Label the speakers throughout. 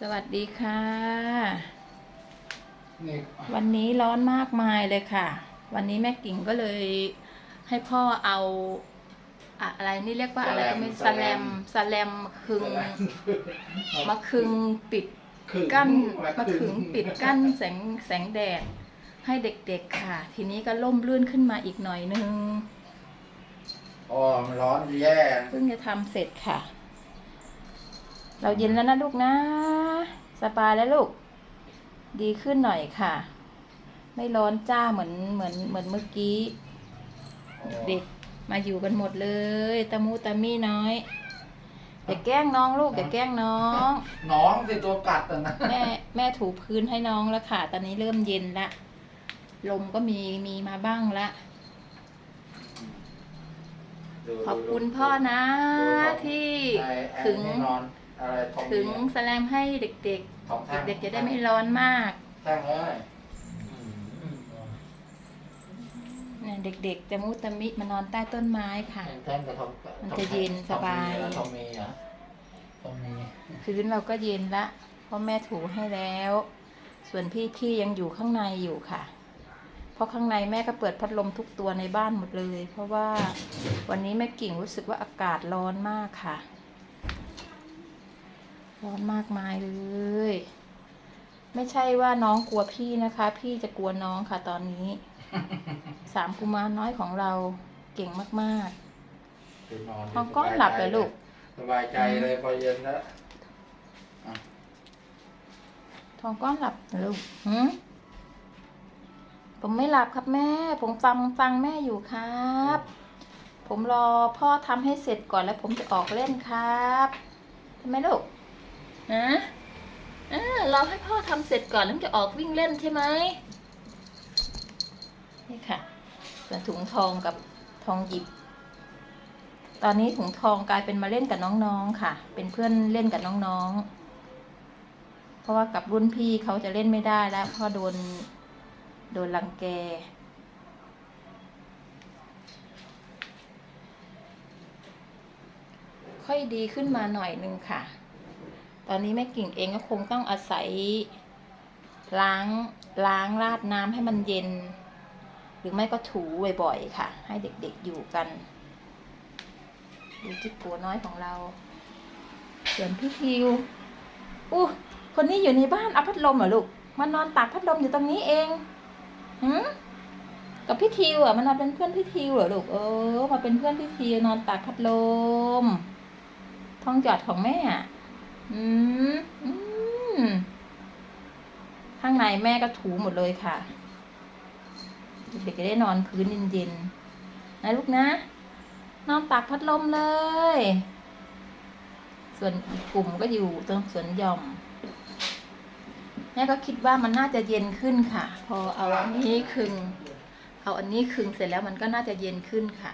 Speaker 1: สวัสดีค่ะ
Speaker 2: นี่
Speaker 1: วันนี้ร้อนมากมายเลยค่ะ วันนี้แม่กิ่งก็เลยให้พ่อเอาอะอะไรนี่เรียกว่าอะไรก็ไม่สแลมสแลมคึงมาคึงปิด
Speaker 2: ขึง
Speaker 1: กั้น
Speaker 2: มา
Speaker 1: มาขึงปิดกั้นแสงแสงแดดให้เด็กๆค่ะ ทีนี้ก็ล่มลื่นขึ้นมาอีกหน่อยนึง
Speaker 2: อ๋อมันร้อนแย่
Speaker 1: เพิ่งจะทำเสร็จค่ะ เราเย็นแล้วนะลูกนะ สบายแล้วลูก ดีขึ้นหน่อยค่ะ ไม่ร้อนจ้าเหมือนเหมือนเหมือนเมื่อกี้ เด็กมาอยู่กันหมดเลยตะมูตะมี่น้อยอย่าแกล้งน้องลูกอย่าแกล้งน้อง
Speaker 2: น้องสิตัวกัดอะนะ
Speaker 1: แม่แม่ถูพื้นให้น้องแล้วค่ะ ตอนนี้เริ่มเย็นละลมก็มีมีมาบ้างละ
Speaker 2: ดู
Speaker 1: ขอบคุณ
Speaker 2: ดู
Speaker 1: พ่อนะ
Speaker 2: ดูของ
Speaker 1: ที่
Speaker 2: ไอ้แอน
Speaker 1: ขึง
Speaker 2: นี่นอน อะไรทอง
Speaker 1: ขึง
Speaker 2: มี
Speaker 1: แสลมให้เด็ก
Speaker 2: สองแท่ง
Speaker 1: ๆ เด็กๆจะได้ไม่ร้อนมาก
Speaker 2: แท่งเลย
Speaker 1: เนี่ยเด็กๆ จะมุตะมิมานอนใต้ต้นไม้ค่ะ
Speaker 2: แท่งกับทอง
Speaker 1: มันจะเย็นสบาย
Speaker 2: ทองมีเหรอทองมี
Speaker 1: พื้นเราก็เย็นละเพราะแม่ถูให้แล้ว ส่วนพี่ๆยังอยู่ข้างในอยู่ค่ะ เพราะข้างในแม่ก็เปิดพัดลมทุกตัวในบ้านหมดเลย เพราะว่าวันนี้แม่กิ่งรู้สึกว่าอากาศร้อนมากค่ะ ร้อนมากมายเลย ไม่ใช่ว่าน้องกลัวพี่นะคะ พี่จะกลัวน้องค่ะตอนนี้ สามกุมารน้อยของเราเก่งมาก
Speaker 2: คือนอน
Speaker 1: ๆท้องก้อนหลับเลยลูก
Speaker 2: สบายใจเลยพอเย็นแล้ว
Speaker 1: ทองก้อนหลับเหรอลูกหืมผมไม่หลับครับแม่ ผมฟังฟังแม่อยู่ครับ ผมรอพ่อทำให้เสร็จก่อนแล้วผมจะออกเล่นครับทำไมลูก นะเออรอให้พ่อทำเสร็จก่อนแล้วจะออกวิ่งเล่นใช่ไหมนี่ค่ะส่วนถุงทองกับทองหยิบ ตอนนี้ถุงทองกลายเป็นมาเล่นกับน้องๆค่ะ เป็นเพื่อนเล่นกับน้องๆ เพราะว่ากับรุ่นพี่เขาจะเล่นไม่ได้แล้วเพราะโดนโดนรังแกค่อยดีขึ้นมาหน่อยนึงค่ะ ตอนนี้แม่กิ่งเองก็คงต้องอาศัย ล้างล้างราดน้ำให้มันเย็น หรือไม่ก็ถูบ่อยๆค่ะ ให้เด็กๆอยู่กันดูจิ๊กปัวน้อยของเราส่วนพี่ทิวอู้คนนี้อยู่ในบ้านเอาพัดลมเหรอลูกมานอนตากพัดลมอยู่ตรงนี้เองหืมกับพี่ทิวอะมานอนเป็นเพื่อนพี่ทิวเหรอลูกเออมาเป็นเพื่อนพี่ทิวนอนตากพัดลมท้องหยอดของแม่อะ อืมอืมข้างในแม่ก็ถูหมดเลยค่ะเด็กๆจะได้นอนพื้นเย็นๆนะลูกนะ นอนตากพัดลมเลย ส่วนอีกกลุ่มก็อยู่ตรงสวนหย่อม แม่ก็คิดว่ามันน่าจะเย็นขึ้นค่ะ พอเอาอันนี้คึง เอาอันนี้คึงเสร็จแล้วมันก็น่าจะเย็นขึ้นค่ะ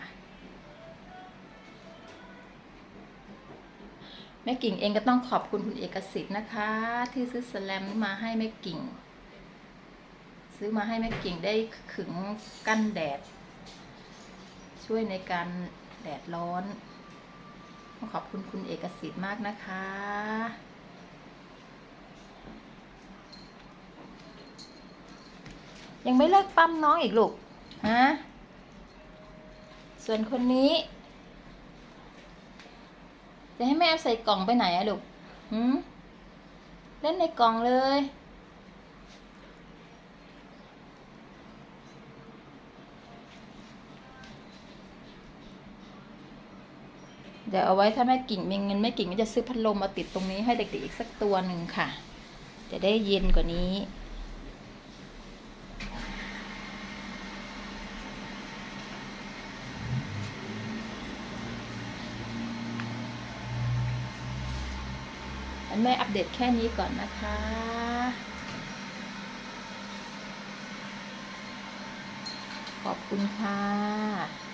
Speaker 1: แม่กิ่งเองก็ต้องขอบคุณคุณเอกสิทธิ์นะคะ ที่ซื้อสแลมมาให้แม่กิ่ง ซื้อมาให้แม่กิ่งได้ขึงกั้นแดด ช่วยในการแดดร้อนต้อขอบคุณคุณเอกสิทธิ์มากนะคะ ยังไม่เลิกปั้มน้องอีกลูกฮะส่วนคนนี้ จะให้แม่เอาใส่กล่องไปไหนอะลูกหืมเล่นในกล่องเลย เดี๋ยวเอาไว้ถ้าแม่กิ่งมีเงินแม่กิ่งก็จะซื้อพัดลมมาติดตรงนี้ให้เด็กๆอีกสักตัวหนึ่งค่ะ จะได้เย็นกว่านี้ อันแม่อัปเดตแค่นี้ก่อนนะคะขอบคุณค่ะ